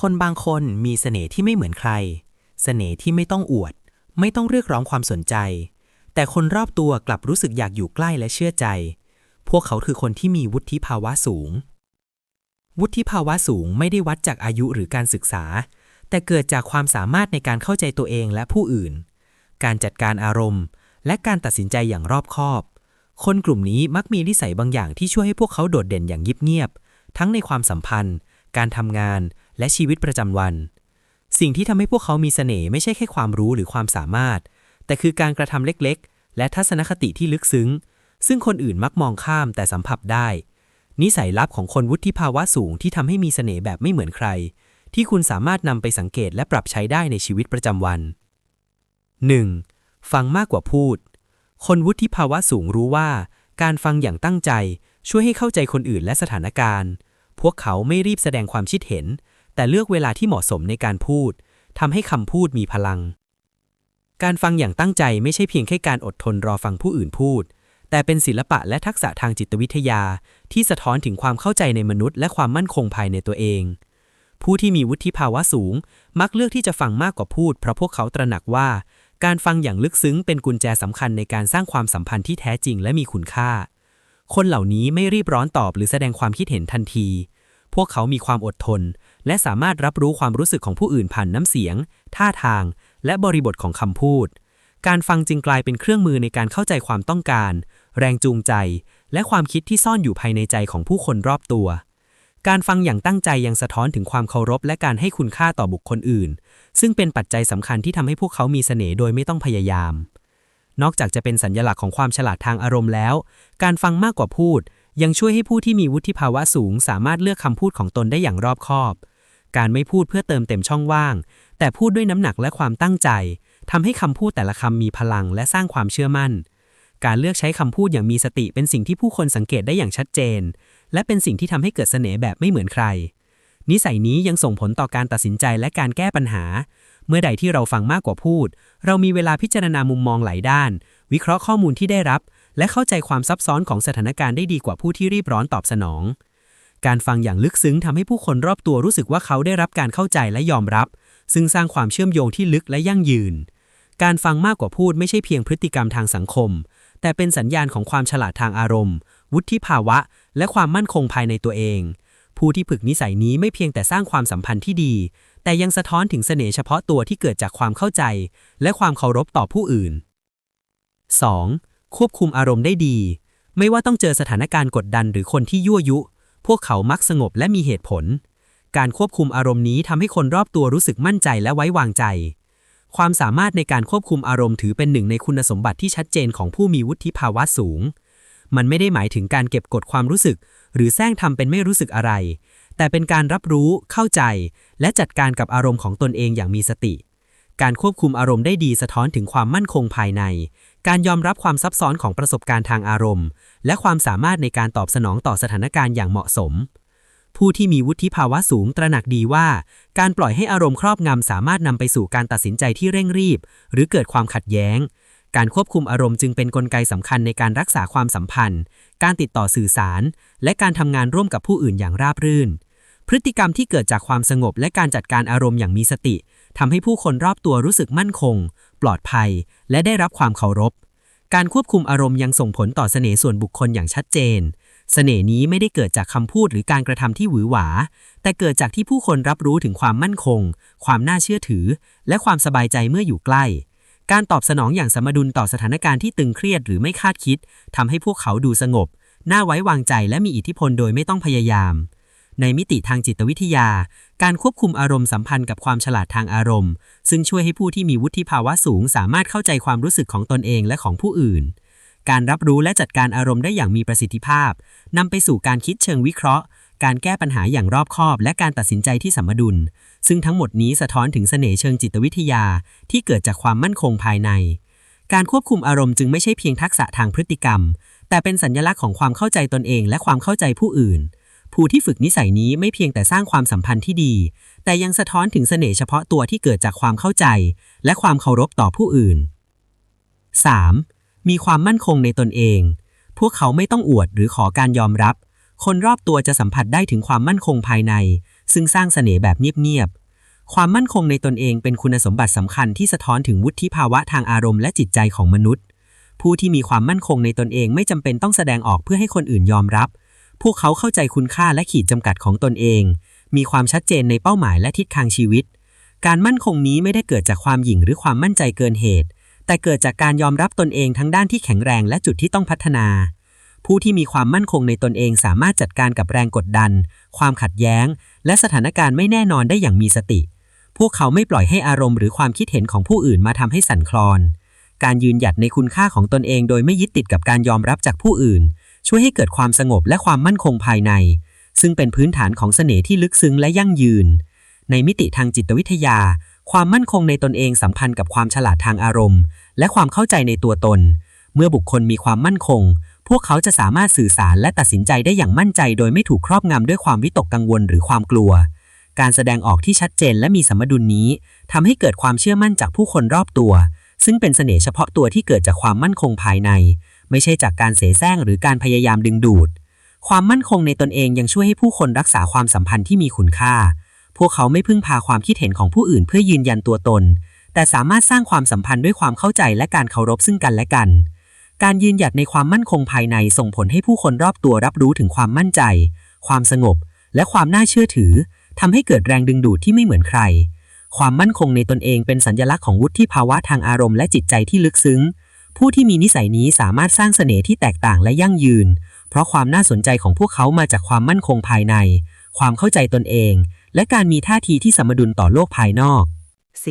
คนบางคนมีเสน่ห์ที่ไม่เหมือนใคร เสน่ห์ที่ไม่ต้องอวด ไม่ต้องเรียกร้องความสนใจ แต่คนรอบตัวกลับรู้สึกอยากอยู่ใกล้และเชื่อใจ พวกเขาคือคนที่มีวุฒิภาวะสูง วุฒิภาวะสูงไม่ได้วัดจากอายุหรือการศึกษา แต่เกิดจากความสามารถในการเข้าใจตัวเองและผู้อื่น การจัดการอารมณ์ และการตัดสินใจอย่างรอบคอบ คนกลุ่มนี้มักมีนิสัยบางอย่างที่ช่วยให้พวกเขาโดดเด่นอย่างเงียบๆทั้งในความสัมพันธ์ การทำงาน และชีวิตประจำวัน สิ่งที่ทำให้พวกเขามีเสน่ห์ไม่ใช่แค่ความรู้หรือความสามารถ แต่คือการกระทำเล็กๆ และทัศนคติที่ลึกซึ้ง ซึ่งคนอื่นมักมองข้ามแต่สัมผัสได้ นิสัยลับของคนวุฒิภาวะสูงที่ทำให้มีเสน่ห์แบบไม่เหมือนใคร ที่คุณสามารถนำไปสังเกตและปรับใช้ได้ในชีวิตประจำวัน 1. ฟังมากกว่าพูด คนวุฒิภาวะสูงรู้ว่า การฟังอย่างตั้งใจช่วยให้เข้าใจคนอื่นและสถานการณ์ พวกเขาไม่รีบแสดงความคิดเห็น แต่เลือกเวลาที่เหมาะสมในการพูดทำให้คำพูดมีพลัง การฟังอย่างตั้งใจไม่ใช่เพียงแค่การอดทนรอฟังผู้อื่นพูด แต่เป็นศิลปะและทักษะทางจิตวิทยา ที่สะท้อนถึงความเข้าใจในมนุษย์และความมั่นคงภายในตัวเอง ผู้ที่มีวุฒิภาวะสูง มักเลือกที่จะฟังมากกว่าพูด เพราะพวกเขาตระหนักว่า การฟังอย่างลึกซึ้งเป็นกุญแจสำคัญในการสร้างความสัมพันธ์ที่แท้จริงและมีคุณค่า คนเหล่านี้ไม่รีบร้อนตอบหรือแสดงความคิดเห็นทันที พวกเขามีความอดทน และสามารถรับรู้ความรู้สึกของผู้อื่นผ่านน้ำเสียง ท่าทาง และบริบทของคำพูด การฟังจึงกลายเป็นเครื่องมือในการเข้าใจความต้องการ แรงจูงใจ และความคิดที่ซ่อนอยู่ภายในใจของผู้คนรอบตัว การฟังอย่างตั้งใจยังสะท้อนถึงความเคารพและการให้คุณค่าต่อบุคคลอื่น ซึ่งเป็นปัจจัยสำคัญที่ทำให้พวกเขามีเสน่ห์โดยไม่ต้องพยายาม นอกจากจะเป็นสัญลักษณ์ของความฉลาดทางอารมณ์แล้ว การฟังมากกว่าพูดยังช่วยให้ผู้ที่มีวุฒิภาวะสูงสามารถเลือกคำพูดของตนได้อย่างรอบคอบ การไม่พูดเพื่อเติมเต็มช่องว่าง แต่พูดด้วยน้ำหนักและความตั้งใจทำให้คำพูดแต่ละคำมีพลังและสร้างความเชื่อมั่น การเลือกใช้คำพูดอย่างมีสติเป็นสิ่งที่ผู้คนสังเกตได้อย่างชัดเจน และเป็นสิ่งที่ทำให้เกิดเสน่ห์แบบไม่เหมือนใคร นิสัยนี้ยังส่งผลต่อการตัดสินใจและการแก้ปัญหา เมื่อใดที่เราฟังมากกว่าพูด เรามีเวลาพิจารณามุมมองหลายด้าน วิเคราะห์ข้อมูลที่ได้รับ และเข้าใจความซับซ้อนของสถานการณ์ได้ดีกว่าผู้ที่รีบร้อนตอบสนอง การฟังอย่างลึกซึ้งทำให้ผู้คนรอบตัวรู้สึกว่าเขาได้รับการเข้าใจและยอมรับ ซึ่งสร้างความเชื่อมโยงที่ลึกและยั่งยืน การฟังมากกว่าพูดไม่ใช่เพียงพฤติกรรมทางสังคม แต่เป็นสัญญาณของความฉลาดทางอารมณ์ วุฒิภาวะ และความมั่นคงภายในตัวเอง ผู้ที่ฝึกนิสัยนี้ไม่เพียงแต่สร้างความสัมพันธ์ที่ดี แต่ยังสะท้อนถึงเสน่ห์เฉพาะตัวที่เกิดจากความเข้าใจ และความเคารพต่อผู้อื่น 2. ควบคุมอารมณ์ได้ดี ไม่ว่าต้องเจอสถานการณ์กดดันหรือคนที่ยั่วยุ พวกเขามักสงบและมีเหตุผล การควบคุมอารมณ์นี้ทำให้คนรอบตัวรู้สึกมั่นใจและไว้วางใจ ความสามารถในการควบคุมอารมณ์ถือเป็นหนึ่งในคุณสมบัติที่ชัดเจนของผู้มีวุฒิภาวะสูง มันไม่ได้หมายถึงการเก็บกดความรู้สึก หรือแซงทำเป็นไม่รู้สึกอะไร แต่เป็นการรับรู้ เข้าใจ และจัดการกับอารมณ์ของตนเองอย่างมีสติ การควบคุมอารมณ์ได้ดีสะท้อนถึงความมั่นคงภายใน การยอมรับความซับซ้อนของประสบการณ์ทางอารมณ์ และความสามารถในการตอบสนองต่อสถานการณ์อย่างเหมาะสม ผู้ที่มีวุฒิภาวะสูงตระหนักดีว่า การปล่อยให้อารมณ์ครอบงำสามารถนำไปสู่การตัดสินใจที่เร่งรีบ หรือเกิดความขัดแย้ง การควบคุมอารมณ์จึงเป็นนกลไกสำคัญในการรักษาความสัมพันธ์ การติดต่อสื่อสาร และการทำงานร่วมกับผู้อื่นอย่างราบรื่นพฤติกรรมที่เกิดจากความสงบและการจัดการอารมณ์อย่างมีสติ ทำให้ผู้คนรอบตัวรู้สึกมั่นคง ปลอดภัย และได้รับความเคารพ การควบคุมอารมณ์ยังส่งผลต่อเสน่ห์ส่วนบุคคลอย่างชัดเจน เสน่ห์นี้ไม่ได้เกิดจากคำพูดหรือการกระทำที่หวือหวา แต่เกิดจากที่ผู้คนรับรู้ถึงความมั่นคง ความน่าเชื่อถือ และความสบายใจเมื่ออยู่ใกล้ การตอบสนองอย่างสมดุลต่อสถานการณ์ที่ตึงเครียดหรือไม่คาดคิดทำให้พวกเขาดูสงบ น่าไว้วางใจและมีอิทธิพลโดยไม่ต้องพยายาม ในมิติทางจิตวิทยา การควบคุมอารมณ์สัมพันธ์กับความฉลาดทางอารมณ์ ซึ่งช่วยให้ผู้ที่มีวุฒิภาวะสูง สามารถเข้าใจความรู้สึกของตนเองและของผู้อื่น การรับรู้และจัดการอารมณ์ได้อย่างมีประสิทธิภาพนำไปสู่การคิดเชิงวิเคราะห์ การแก้ปัญหาอย่างรอบคอบ และการตัดสินใจที่สมดุล ซึ่งทั้งหมดนี้สะท้อนถึงเสน่ห์เชิงจิตวิทยา ที่เกิดจากความมั่นคงภายใน การควบคุมอารมณ์จึงไม่ใช่เพียงทักษะทางพฤติกรรม แต่เป็นสัญลักษณ์ของความเข้าใจตนเองและความเข้าใจผู้อื่น ผู้ที่ฝึกนิสัยนี้ไม่เพียงแต่สร้างความสัมพันธ์ที่ดี แต่ยังสะท้อนถึงเสน่ห์เฉพาะตัวที่เกิดจากความเข้าใจ และความเคารพต่อผู้อื่น 3. มีความมั่นคงในตนเอง พวกเขาไม่ต้องอวดหรือขอการยอมรับ คนรอบตัวจะสัมผัสได้ถึงความมั่นคงภายใน ซึ่งสร้างเสน่ห์แบบเงียบๆ ความมั่นคงในตนเองเป็นคุณสมบัติสำคัญที่สะท้อนถึงวุฒิภาวะทางอารมณ์และจิตใจของมนุษย์ ผู้ที่มีความมั่นคงในตนเองไม่จำเป็นต้องแสดงออกเพื่อให้คนอื่นยอมรับ พวกเขาเข้าใจคุณค่าและขีดจำกัดของตนเอง มีความชัดเจนในเป้าหมายและทิศทางชีวิต การมั่นคงนี้ไม่ได้เกิดจากความหยิ่งหรือความมั่นใจเกินเหตุ แต่เกิดจากการยอมรับตนเองทั้งด้านที่แข็งแรงและจุดที่ต้องพัฒนา ผู้ที่มีความมั่นคงในตนเองสามารถจัดการกับแรงกดดัน ความขัดแย้ง และสถานการณ์ไม่แน่นอนได้อย่างมีสติ พวกเขาไม่ปล่อยให้อารมณ์หรือความคิดเห็นของผู้อื่นมาทำให้สั่นคลอน การยืนหยัดในคุณค่าของตนเองโดยไม่ยึดติดกับการยอมรับจากผู้อื่น ช่วยให้เกิดความสงบและความมั่นคงภายใน ซึ่งเป็นพื้นฐานของเสน่ห์ที่ลึกซึ้งและยั่งยืน ในมิติทางจิตวิทยา ความมั่นคงในตนเองสัมพันธ์กับความฉลาดทางอารมณ์ และความเข้าใจในตัวตน เมื่อบุคคลมีความมั่นคง พวกเขาจะสามารถสื่อสารและตัดสินใจได้อย่างมั่นใจ โดยไม่ถูกครอบงำด้วยความวิตกกังวลหรือความกลัว การแสดงออกที่ชัดเจนและมีสมดุลนี้ทำให้เกิดความเชื่อมั่นจากผู้คนรอบตัวซึ่งเป็นเสน่ห์เฉพาะตัวที่เกิดจากความมั่นคงภายใน ไม่ใช่จากการเสแสร้งหรือการพยายามดึงดูด ความมั่นคงในตนเองยังช่วยให้ผู้คนรักษาความสัมพันธ์ที่มีคุณค่า พวกเขาไม่พึ่งพาความคิดเห็นของผู้อื่นเพื่อยืนยันตัวตน แต่สามารถสร้างความสัมพันธ์ด้วยความเข้าใจและการเคารพซึ่งกันและกัน การยืนหยัดในความมั่นคงภายในส่งผลให้ผู้คนรอบตัวรับรู้ถึงความมั่นใจ ความสงบ และความน่าเชื่อถือทำให้เกิดแรงดึงดูดที่ไม่เหมือนใคร ความมั่นคงในตนเองเป็นสัญลักษณ์ของวุฒิภาวะทางอารมณ์และจิตใจที่ลึกซึ้ง ผู้ที่มีนิสัยนี้สามารถสร้างเสน่ห์ที่แตกต่างและยั่งยืน เพราะความน่าสนใจของพวกเขามาจากความมั่นคงภายใน ความเข้าใจตนเอง และการมีท่าทีที่สมดุลต่อโลกภายนอก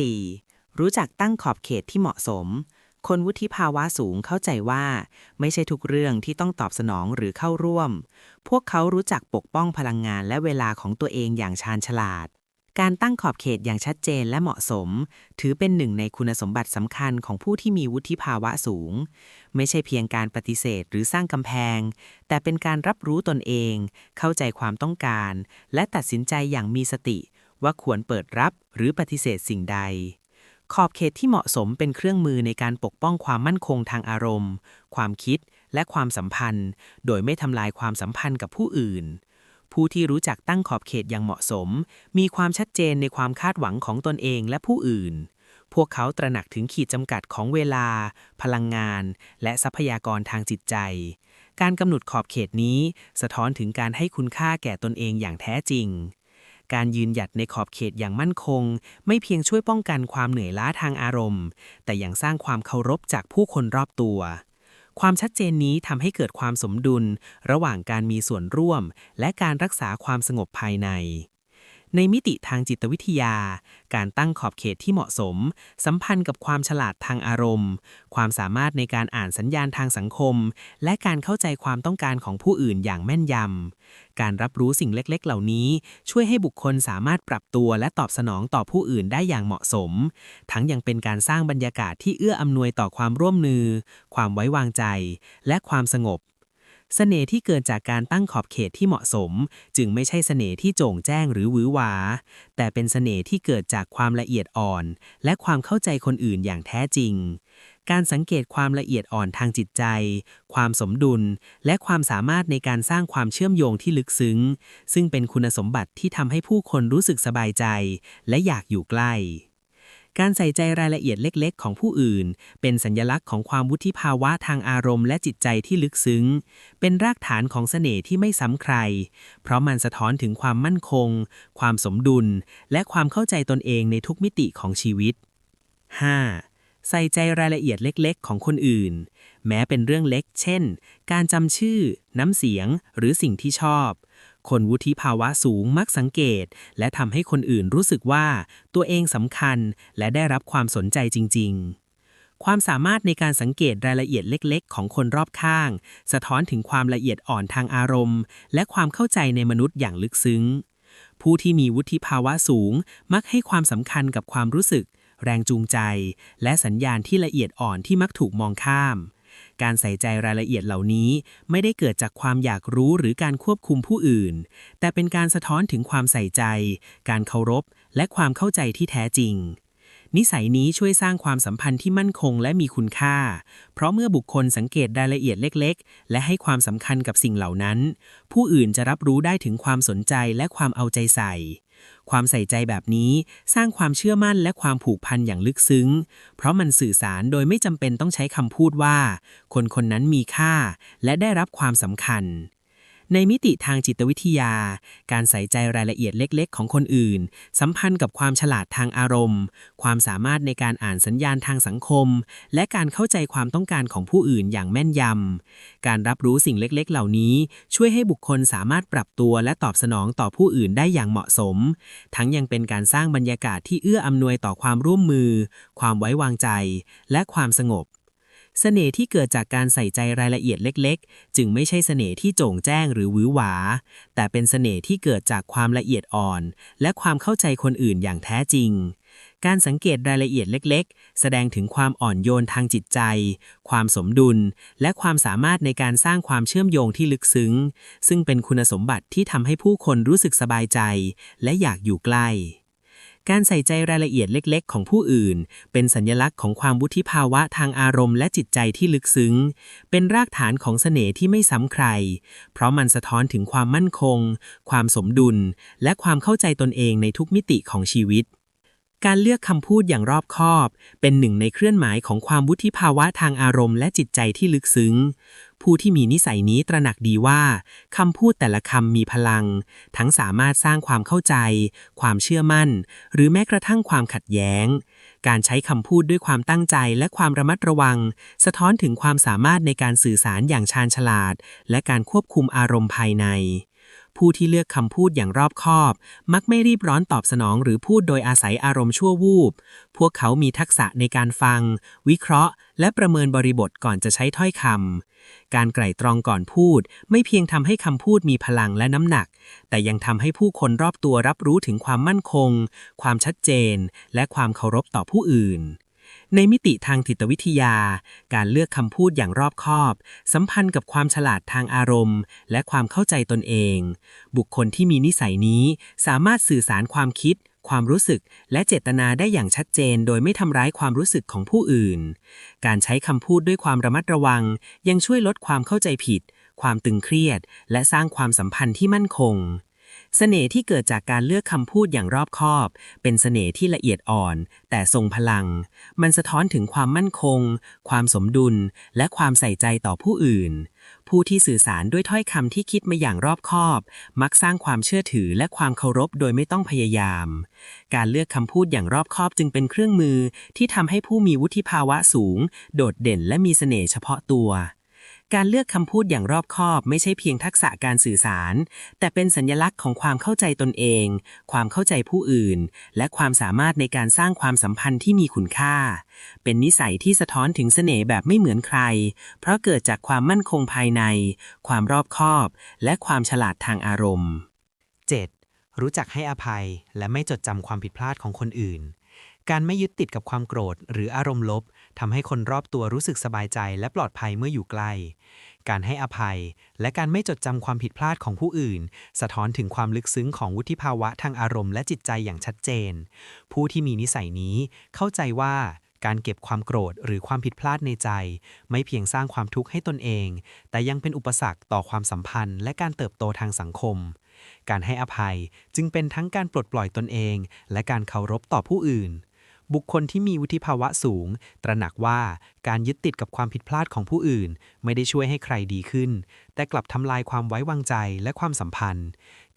4. รู้จักตั้งขอบเขตที่เหมาะสม คนวุฒิภาวะสูงเข้าใจว่า ไม่ใช่ทุกเรื่องที่ต้องตอบสนองหรือเข้าร่วม พวกเขารู้จักปกป้องพลังงานและเวลาของตัวเองอย่างชาญฉลาด การตั้งขอบเขตอย่างชัดเจนและเหมาะสม ถือเป็นหนึ่งในคุณสมบัติสำคัญของผู้ที่มีวุฒิภาวะสูง ไม่ใช่เพียงการปฏิเสธหรือสร้างกำแพง แต่เป็นการรับรู้ตนเอง เข้าใจความต้องการ และตัดสินใจอย่างมีสติ ว่าควรเปิดรับหรือปฏิเสธสิ่งใด ขอบเขตที่เหมาะสมเป็นเครื่องมือในการปกป้องความมั่นคงทางอารมณ์ ความคิดและความสัมพันธ์ โดยไม่ทำลายความสัมพันธ์กับผู้อื่น ผู้ที่รู้จักตั้งขอบเขตอย่างเหมาะสม มีความชัดเจนในความคาดหวังของตนเองและผู้อื่น พวกเขาตระหนักถึงขีดจำกัดของเวลา พลังงาน และทรัพยากรทางจิตใจ การกำหนดขอบเขตนี้ สะท้อนถึงการให้คุณค่าแก่ตนเองอย่างแท้จริง การยืนหยัดในขอบเขตอย่างมั่นคง ไม่เพียงช่วยป้องกันความเหนื่อยล้าทางอารมณ์ แต่ยังสร้างความเคารพจากผู้คนรอบตัว ความชัดเจนนี้ทำให้เกิดความสมดุล ระหว่างการมีส่วนร่วม และการรักษาความสงบภายใน ในมิติทางจิตวิทยา การตั้งขอบเขตที่เหมาะสม สัมพันธ์กับความฉลาดทางอารมณ์ ความสามารถในการอ่านสัญญาณทางสังคม และการเข้าใจความต้องการของผู้อื่นอย่างแม่นยำ การรับรู้สิ่งเล็กๆ เหล่านี้ ช่วยให้บุคคลสามารถปรับตัวและตอบสนองต่อผู้อื่นได้อย่างเหมาะสม ทั้งยังเป็นการสร้างบรรยากาศที่เอื้ออำนวยต่อความร่วมมือ ความไว้วางใจ และความสงบ เสน่ห์ที่เกิดจากการตั้งขอบเขตที่เหมาะสม จึงไม่ใช่เสน่ห์ที่โจ่งแจ้งหรือหวือหวา แต่เป็นเสน่ห์ที่เกิดจากความละเอียดอ่อน และความเข้าใจคนอื่นอย่างแท้จริง การสังเกตความละเอียดอ่อนทางจิตใจ ความสมดุล และความสามารถในการสร้างความเชื่อมโยงที่ลึกซึ้ง ซึ่งเป็นคุณสมบัติที่ทำให้ผู้คนรู้สึกสบายใจ และอยากอยู่ใกล้ การใส่ใจรายละเอียดเล็กๆ ของผู้อื่น เป็นสัญลักษณ์ของความวุฒิภาวะทางอารมณ์และจิตใจที่ลึกซึ้ง เป็นรากฐานของเสน่ห์ที่ไม่ซ้ำใคร เพราะมันสะท้อนถึงความมั่นคง ความสมดุล และความเข้าใจตนเองในทุกมิติของชีวิต 5. ใส่ใจรายละเอียดเล็กๆ ของคนอื่น แม้เป็นเรื่องเล็ก เช่น การจำชื่อ น้ำเสียง หรือสิ่งที่ชอบ คนวุฒิภาวะสูงมักสังเกต และทำให้คนอื่นรู้สึกว่าตัวเองสำคัญและได้รับความสนใจจริง ๆความสามารถในการสังเกตรายละเอียดเล็ก ๆ ของคนรอบข้าง สะท้อนถึงความละเอียดอ่อนทางอารมณ์ และความเข้าใจในมนุษย์อย่างลึกซึ้ง ผู้ที่มีวุฒิภาวะสูง มักให้ความสำคัญกับความรู้สึก แรงจูงใจ และสัญญาณที่ละเอียดอ่อนที่มักถูกมองข้าม การใส่ใจรายละเอียดเหล่านี้ ไม่ได้เกิดจากความอยากรู้หรือการควบคุมผู้อื่น แต่เป็นการสะท้อนถึงความใส่ใจ การเคารพ และความเข้าใจที่แท้จริง นิสัยนี้ช่วยสร้างความสัมพันธ์ที่มั่นคงและมีคุณค่า เพราะเมื่อบุคคลสังเกตรายละเอียดเล็ก ๆ และให้ความสำคัญกับสิ่งเหล่านั้น ผู้อื่นจะรับรู้ได้ถึงความสนใจและความเอาใจใส่ ความใส่ใจแบบนี้สร้างความเชื่อมั่นและความผูกพันอย่างลึกซึ้ง เพราะมันสื่อสารโดยไม่จำเป็นต้องใช้คำพูดว่า คนคนนั้นมีค่า และได้รับความสำคัญ ในมิติทางจิตวิทยา การใส่ใจรายละเอียดเล็ก ๆ ของคนอื่น สัมพันธ์กับความฉลาดทางอารมณ์ ความสามารถในการอ่านสัญญาณทางสังคม และการเข้าใจความต้องการของผู้อื่นอย่างแม่นยำ การรับรู้สิ่งเล็ก ๆ เหล่านี้ ช่วยให้บุคคลสามารถปรับตัวและตอบสนองต่อผู้อื่นได้อย่างเหมาะสม ทั้งยังเป็นการสร้างบรรยากาศที่เอื้ออำนวยต่อความร่วมมือ ความไว้วางใจ และความสงบ เสน่ห์ที่เกิดจากการใส่ใจรายละเอียดเล็ก ๆ จึงไม่ใช่เสน่ห์ที่โจ่งแจ้งหรือหวือหวา แต่เป็นเสน่ห์ที่เกิดจากความละเอียดอ่อน และความเข้าใจคนอื่นอย่างแท้จริง การสังเกตรายละเอียดเล็ก ๆ แสดงถึงความอ่อนโยนทางจิตใจ ความสมดุล และความสามารถในการสร้างความเชื่อมโยงที่ลึกซึ้ง ซึ่งเป็นคุณสมบัติที่ทำให้ผู้คนรู้สึกสบายใจ และอยากอยู่ใกล้ การใส่ใจรายละเอียดเล็กๆ ของผู้อื่น เป็นสัญลักษณ์ของความวุฒิภาวะทางอารมณ์และจิตใจที่ลึกซึ้ง เป็นรากฐานของเสน่ห์ที่ไม่ซ้ำใคร เพราะมันสะท้อนถึงความมั่นคง ความสมดุล และความเข้าใจตนเองในทุกมิติของชีวิตการเลือกคำพูดอย่างรอบคอบ เป็นหนึ่งในเคลื่อนหมายของความวุฒิภาวะทางอารมณ์และจิตใจที่ลึกซึ้ง ผู้ที่มีนิสัยนี้ตระหนักดีว่าคำพูดแต่ละคำมีพลัง ทั้งสามารถสร้างความเข้าใจ ความเชื่อมั่น หรือแม้กระทั่งความขัดแย้ง การใช้คำพูดด้วยความตั้งใจและความระมัดระวัง สะท้อนถึงความสามารถในการสื่อสารอย่างชาญฉลาด และการควบคุมอารมณ์ภายใน ผู้ที่เลือกคำพูดอย่างรอบคอบ มักไม่รีบร้อนตอบสนองหรือพูดโดยอาศัยอารมณ์ชั่ววูบ พวกเขามีทักษะในการฟัง วิเคราะห์ และประเมินบริบทก่อนจะใช้ถ้อยคำ การไกร่ตรองก่อนพูด ไม่เพียงทำให้คำพูดมีพลังและน้ำหนัก แต่ยังทำให้ผู้คนรอบตัวรับรู้ถึงความมั่นคง ความชัดเจน และความเคารพต่อผู้อื่น ในมิติทางจิตวิทยา การเลือกคำพูดอย่างรอบคอบ สัมพันธ์กับความฉลาดทางอารมณ์ และความเข้าใจตนเอง บุคคลที่มีนิสัยนี้สามารถสื่อสารความคิด ความรู้สึก และเจตนาได้อย่างชัดเจน โดยไม่ทำร้ายความรู้สึกของผู้อื่น การใช้คำพูดด้วยความระมัดระวัง ยังช่วยลดความเข้าใจผิด ความตึงเครียด และสร้างความสัมพันธ์ที่มั่นคง เสน่ห์ที่เกิดจากการเลือกคำพูดอย่างรอบคอบ เป็นเสน่ห์ที่ละเอียดอ่อน แต่ทรงพลัง มันสะท้อนถึงความมั่นคง ความสมดุล และความใส่ใจต่อผู้อื่น ผู้ที่สื่อสารด้วยถ้อยคำที่คิดมาอย่างรอบคอบ มักสร้างความเชื่อถือและความเคารพโดยไม่ต้องพยายาม การเลือกคำพูดอย่างรอบคอบจึงเป็นเครื่องมือ ที่ทำให้ผู้มีวุฒิภาวะสูง โดดเด่นและมีเสน่ห์เฉพาะตัว การเลือกคำพูดอย่างรอบคอบไม่ใช่เพียงทักษะการสื่อสาร แต่เป็นสัญลักษณ์ของความเข้าใจตนเอง ความเข้าใจผู้อื่น และความสามารถในการสร้างความสัมพันธ์ที่มีคุณค่า เป็นนิสัยที่สะท้อนถึงเสน่ห์แบบไม่เหมือนใคร เพราะเกิดจากความมั่นคงภายใน ความรอบคอบ และความฉลาดทางอารมณ์ 7. รู้จักให้อภัยและไม่จดจำความผิดพลาดของคนอื่น การไม่ยึดติดกับความโกรธ หรืออารมณ์ลบทำให้คนรอบตัวรู้สึกสบายใจและปลอดภัยเมื่ออยู่ใกล้ การให้อภัย และการไม่จดจำความผิดพลาดของผู้อื่น สะท้อนถึงความลึกซึ้งของวุฒิภาวะทางอารมณ์และจิตใจอย่างชัดเจน ผู้ที่มีนิสัยนี้เข้าใจว่าการเก็บความโกรธหรือความผิดพลาดในใจ ไม่เพียงสร้างความทุกข์ให้ตนเอง แต่ยังเป็นอุปสรรคต่อความสัมพันธ์ และการเติบโตทางสังคม การให้อภัยจึงเป็นทั้งการปลดปล่อยตนเอง และการเคารพต่อผู้อื่น บุคคลที่มีวุฒิภาวะสูง ตระหนักว่าการยึดติดกับความผิดพลาดของผู้อื่น ไม่ได้ช่วยให้ใครดีขึ้น แต่กลับทำลายความไว้วางใจและความสัมพันธ์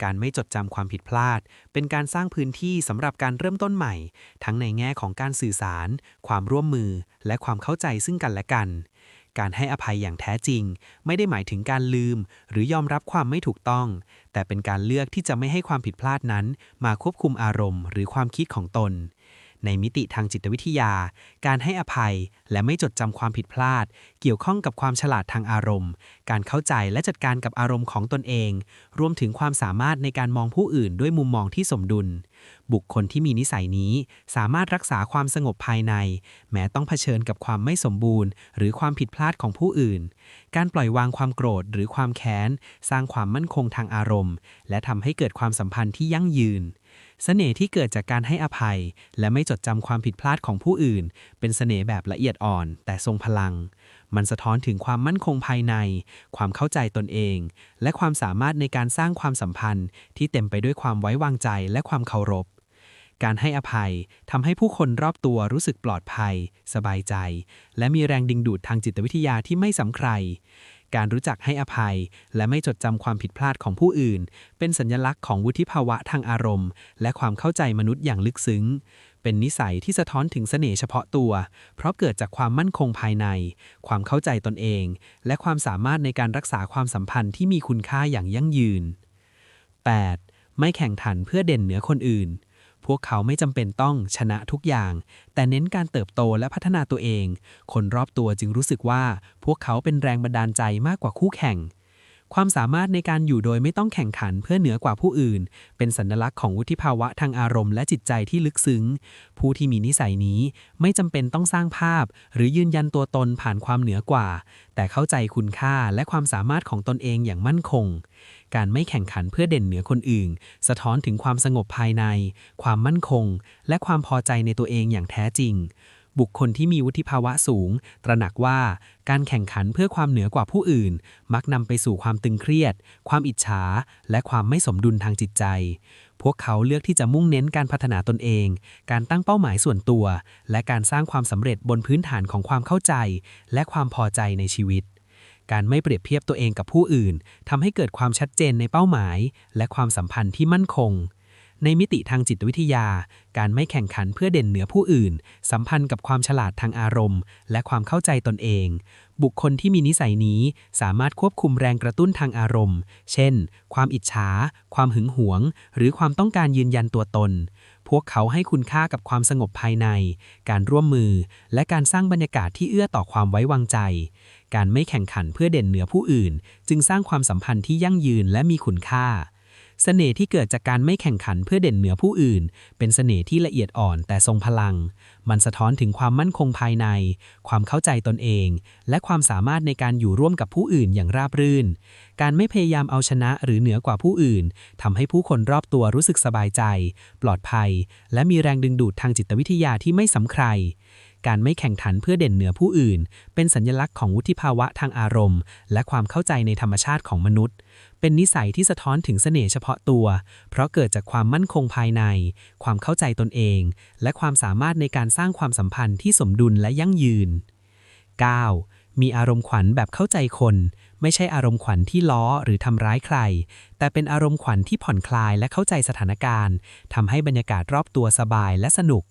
การไม่จดจำความผิดพลาด เป็นการสร้างพื้นที่สำหรับการเริ่มต้นใหม่ ทั้งในแง่ของการสื่อสาร ความร่วมมือ และความเข้าใจซึ่งกันและกันการให้อภัยอย่างแท้จริง ไม่ได้หมายถึงการลืม หรือยอมรับความไม่ถูกต้อง แต่เป็นการเลือกที่จะไม่ให้ความผิดพลาดนั้น มาควบคุมอารมณ์ หรือความคิดของตน ในมิติทางจิตวิทยา การให้อภัย และไม่จดจำความผิดพลาด เกี่ยวข้องกับความฉลาดทางอารมณ์ การเข้าใจและจัดการกับอารมณ์ของตนเอง รวมถึงความสามารถในการมองผู้อื่นด้วยมุมมองที่สมดุล บุคคลที่มีนิสัยนี้สามารถรักษาความสงบภายใน แม้ต้องเผชิญกับความไม่สมบูรณ์ หรือความผิดพลาดของผู้อื่น การปล่อยวางความโกรธหรือความแค้น สร้างความมั่นคงทางอารมณ์ และทำให้เกิดความสัมพันธ์ที่ยั่งยืนเสน่ห์ที่เกิดจากการให้อภัย และไม่จดจำความผิดพลาดของผู้อื่น เป็นเสน่ห์แบบละเอียดอ่อน แต่ทรงพลัง มันสะท้อนถึงความมั่นคงภายใน ความเข้าใจตนเอง และความสามารถในการสร้างความสัมพันธ์ที่เต็มไปด้วยความไว้วางใจและความเคารพ การให้อภัยทำให้ผู้คนรอบตัวรู้สึกปลอดภัย สบายใจ และมีแรงดึงดูดทางจิตวิทยาที่ไม่สำใคร การรู้จักให้อภัย และไม่จดจำความผิดพลาดของผู้อื่น เป็นสัญลักษณ์ของวุฒิภาวะทางอารมณ์ และความเข้าใจมนุษย์อย่างลึกซึ้ง เป็นนิสัยที่สะท้อนถึงเสน่ห์เฉพาะตัว เพราะเกิดจากความมั่นคงภายใน ความเข้าใจตนเอง และความสามารถในการรักษาความสัมพันธ์ที่มีคุณค่าอย่างยั่งยืน 8. ไม่แข่งขันเพื่อเด่นเหนือคนอื่น พวกเขาไม่จำเป็นต้องชนะทุกอย่าง แต่เน้นการเติบโตและพัฒนาตัวเอง คนรอบตัวจึงรู้สึกว่า พวกเขาเป็นแรงบันดาลใจมากกว่าคู่แข่ง ความสามารถในการอยู่โดยไม่ต้องแข่งขันเพื่อเหนือกว่าผู้อื่น เป็นสัญลักษณ์ของวุฒิภาวะทางอารมณ์และจิตใจที่ลึกซึ้ง ผู้ที่มีนิสัยนี้ไม่จำเป็นต้องสร้างภาพ หรือยืนยันตัวตนผ่านความเหนือกว่า แต่เข้าใจคุณค่าและความสามารถของตนเองอย่างมั่นคง การไม่แข่งขันเพื่อเด่นเหนือคนอื่น สะท้อนถึงความสงบภายใน ความมั่นคง และความพอใจในตัวเองอย่างแท้จริง บุคคลที่มีวุฒิภาวะสูง ตระหนักว่าการแข่งขันเพื่อความเหนือกว่าผู้อื่น มักนำไปสู่ความตึงเครียด ความอิจฉา และความไม่สมดุลทางจิตใจพวกเขาเลือกที่จะมุ่งเน้นการพัฒนาตนเอง การตั้งเป้าหมายส่วนตัว และการสร้างความสำเร็จบนพื้นฐานของความเข้าใจ และความพอใจในชีวิต การไม่เปรียบเทียบตัวเองกับผู้อื่นทำให้เกิดความชัดเจนในเป้าหมาย และความสัมพันธ์ที่มั่นคง ในมิติทางจิตวิทยา การไม่แข่งขันเพื่อเด่นเหนือผู้อื่น สัมพันธ์กับความฉลาดทางอารมณ์ และความเข้าใจตนเอง บุคคลที่มีนิสัยนี้สามารถควบคุมแรงกระตุ้นทางอารมณ์ เช่น ความอิจฉา ความหึงหวง หรือความต้องการยืนยันตัวตนพวกเขาให้คุณค่ากับความสงบภายใน การร่วมมือ และการสร้างบรรยากาศที่เอื้อต่อความไว้วางใจ การไม่แข่งขันเพื่อเด่นเหนือผู้อื่น จึงสร้างความสัมพันธ์ที่ยั่งยืนและมีคุณค่า เสน่ห์ที่เกิดจากการไม่แข่งขันเพื่อเด่นเหนือผู้อื่น เป็นเสน่ห์ที่ละเอียดอ่อนแต่ทรงพลัง มันสะท้อนถึงความมั่นคงภายใน ความเข้าใจตนเอง และความสามารถในการอยู่ร่วมกับผู้อื่นอย่างราบรื่น การไม่พยายามเอาชนะหรือเหนือกว่าผู้อื่นทำให้ผู้คนรอบตัวรู้สึกสบายใจ ปลอดภัย และมีแรงดึงดูดทางจิตวิทยาที่ไม่สำใคร การไม่แข่งขันเพื่อเด่นเหนือผู้อื่น เป็นสัญลักษณ์ของวุฒิภาวะทางอารมณ์ และความเข้าใจในธรรมชาติของมนุษย์ เป็นนิสัยที่สะท้อนถึงเสน่ห์เฉพาะตัว เพราะเกิดจากความมั่นคงภายใน ความเข้าใจตนเอง และความสามารถในการสร้างความสัมพันธ์ที่สมดุลและยั่งยืน 9. มีอารมณ์ขวัญแบบเข้าใจคน ไม่ใช่อารมณ์ขวัญที่ล้อหรือทำร้ายใคร แต่เป็นอารมณ์ขวัญที่ผ่อนคลายและเข้าใจสถานการณ์ทำให้บรรยากาศรอบตัวสบายและสนุก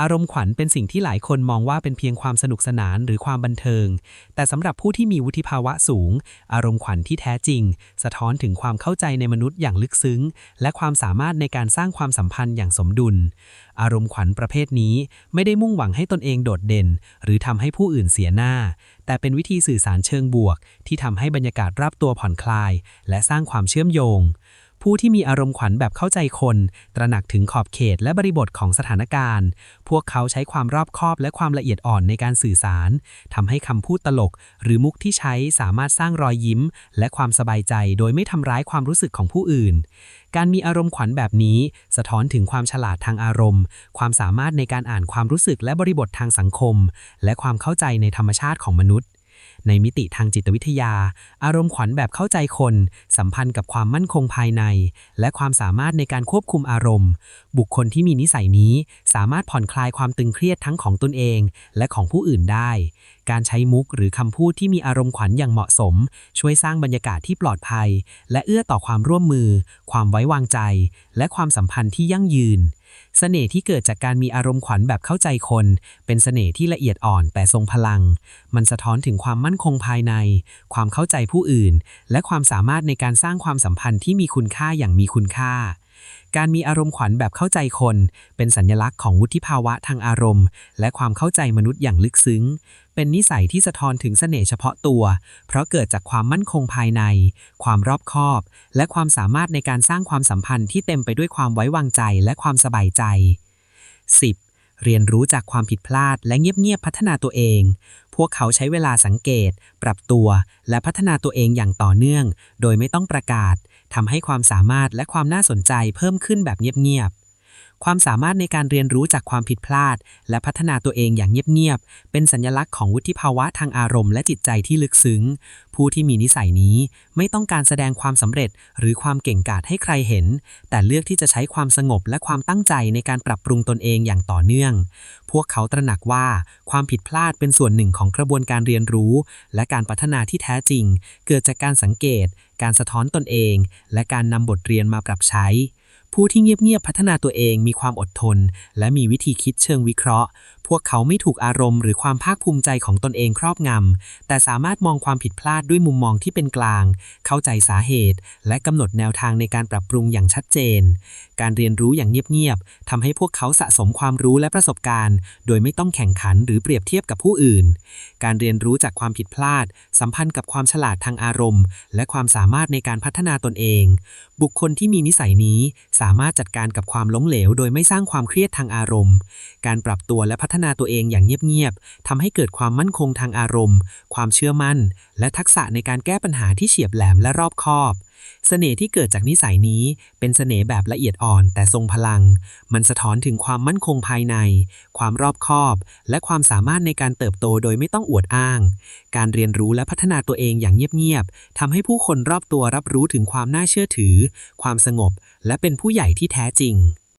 อารมณ์ขวัญเป็นสิ่งที่หลายคนมองว่าเป็นเพียงความสนุกสนานหรือความบันเทิง แต่สำหรับผู้ที่มีวุฒิภาวะสูง อารมณ์ขวัญที่แท้จริง สะท้อนถึงความเข้าใจในมนุษย์อย่างลึกซึ้ง และความสามารถในการสร้างความสัมพันธ์อย่างสมดุล อารมณ์ขวัญประเภทนี้ไม่ได้มุ่งหวังให้ตนเองโดดเด่น หรือทำให้ผู้อื่นเสียหน้า แต่เป็นวิธีสื่อสารเชิงบวก ที่ทำให้บรรยากาศรอบตัวผ่อนคลาย และสร้างความเชื่อมโยง ผู้ที่มีอารมณ์ขวัญแบบเข้าใจคน ตระหนักถึงขอบเขตและบริบทของสถานการณ์ พวกเขาใช้ความรอบคอบและความละเอียดอ่อนในการสื่อสารทำให้คำพูดตลก หรือมุกที่ใช้สามารถสร้างรอยยิ้ม และความสบายใจโดยไม่ทำร้ายความรู้สึกของผู้อื่น การมีอารมณ์ขวัญแบบนี้ สะท้อนถึงความฉลาดทางอารมณ์ ความสามารถในการอ่านความรู้สึกและบริบททางสังคม และความเข้าใจในธรรมชาติของมนุษย์ ในมิติทางจิตวิทยา อารมณ์ขวัญแบบเข้าใจคน สัมพันธ์กับความมั่นคงภายใน และความสามารถในการควบคุมอารมณ์ บุคคลที่มีนิสัยนี้ สามารถผ่อนคลายความตึงเครียดทั้งของตนเอง และของผู้อื่นได้ การใช้มุกหรือคำพูดที่มีอารมณ์ขวัญอย่างเหมาะสม ช่วยสร้างบรรยากาศที่ปลอดภัย และเอื้อต่อความร่วมมือ ความไว้วางใจ และความสัมพันธ์ที่ยั่งยืน เสน่ห์ที่เกิดจากการมีอารมณ์ขวัญแบบเข้าใจคน เป็นเสน่ห์ที่ละเอียดอ่อนแต่ทรงพลัง มันสะท้อนถึงความมั่นคงภายใน ความเข้าใจผู้อื่น และความสามารถในการสร้างความสัมพันธ์ที่มีคุณค่าอย่างมีคุณค่า การมีอารมณ์ขวัญแบบเข้าใจคน เป็นสัญลักษณ์ของวุฒิภาวะทางอารมณ์ และความเข้าใจมนุษย์อย่างลึกซึ้ง เป็นนิสัยที่สะท้อนถึงเสน่ห์เฉพาะตัว เพราะเกิดจากความมั่นคงภายใน ความรอบคอบ และความสามารถในการสร้างความสัมพันธ์ที่เต็มไปด้วยความไว้วางใจและความสบายใจ 10. เรียนรู้จากความผิดพลาดและเงียบๆพัฒนาตัวเอง พวกเขาใช้เวลาสังเกต ปรับตัว และพัฒนาตัวเองอย่างต่อเนื่อง โดยไม่ต้องประกาศ ทำให้ความสามารถและความน่าสนใจเพิ่มขึ้นแบบเงียบๆ ความสามารถในการเรียนรู้จากความผิดพลาด และพัฒนาตัวเองอย่างเงียบๆ เป็นสัญลักษณ์ของวุฒิภาวะทางอารมณ์และจิตใจที่ลึกซึ้ง ผู้ที่มีนิสัยนี้ไม่ต้องการแสดงความสำเร็จ หรือความเก่งกาจให้ใครเห็น แต่เลือกที่จะใช้ความสงบและความตั้งใจในการปรับปรุงตนเองอย่างต่อเนื่อง พวกเขาตระหนักว่าความผิดพลาดเป็นส่วนหนึ่งของกระบวนการเรียนรู้ และการพัฒนาที่แท้จริง เกิดจากการสังเกต การสะท้อนตนเอง และการนำบทเรียนมาปรับใช้ ผู้ที่เงียบๆพัฒนาตัวเองมีความอดทน และมีวิธีคิดเชิงวิเคราะห์ พวกเขาไม่ถูกอารมณ์หรือความภาคภูมิใจของตนเองครอบงำ แต่สามารถมองความผิดพลาดด้วยมุมมองที่เป็นกลาง เข้าใจสาเหตุ และกำหนดแนวทางในการปรับปรุงอย่างชัดเจน การเรียนรู้อย่างเงียบๆทำให้พวกเขาสะสมความรู้และประสบการณ์ โดยไม่ต้องแข่งขันหรือเปรียบเทียบกับผู้อื่น การเรียนรู้จากความผิดพลาด สัมพันธ์กับความฉลาดทางอารมณ์ และความสามารถในการพัฒนาตนเอง บุคคลที่มีนิสัยนี้สามารถจัดการกับความล้มเหลว โดยไม่สร้างความเครียดทางอารมณ์ การปรับตัวและพัฒนาตัวเองอย่างเงียบๆทำให้เกิดความมั่นคงทางอารมณ์ ความเชื่อมั่น และทักษะในการแก้ปัญหาที่เฉียบแหลมและรอบคอบ เสน่ห์ที่เกิดจากนิสัยนี้เป็นเสน่ห์แบบละเอียดอ่อนแต่ทรงพลัง มันสะท้อนถึงความมั่นคงภายใน ความรอบคอบ และความสามารถในการเติบโตโดยไม่ต้องอวดอ้าง การเรียนรู้และพัฒนาตัวเองอย่างเงียบๆทำให้ผู้คนรอบตัวรับรู้ถึงความน่าเชื่อถือ ความสงบ และเป็นผู้ใหญ่ที่แท้จริง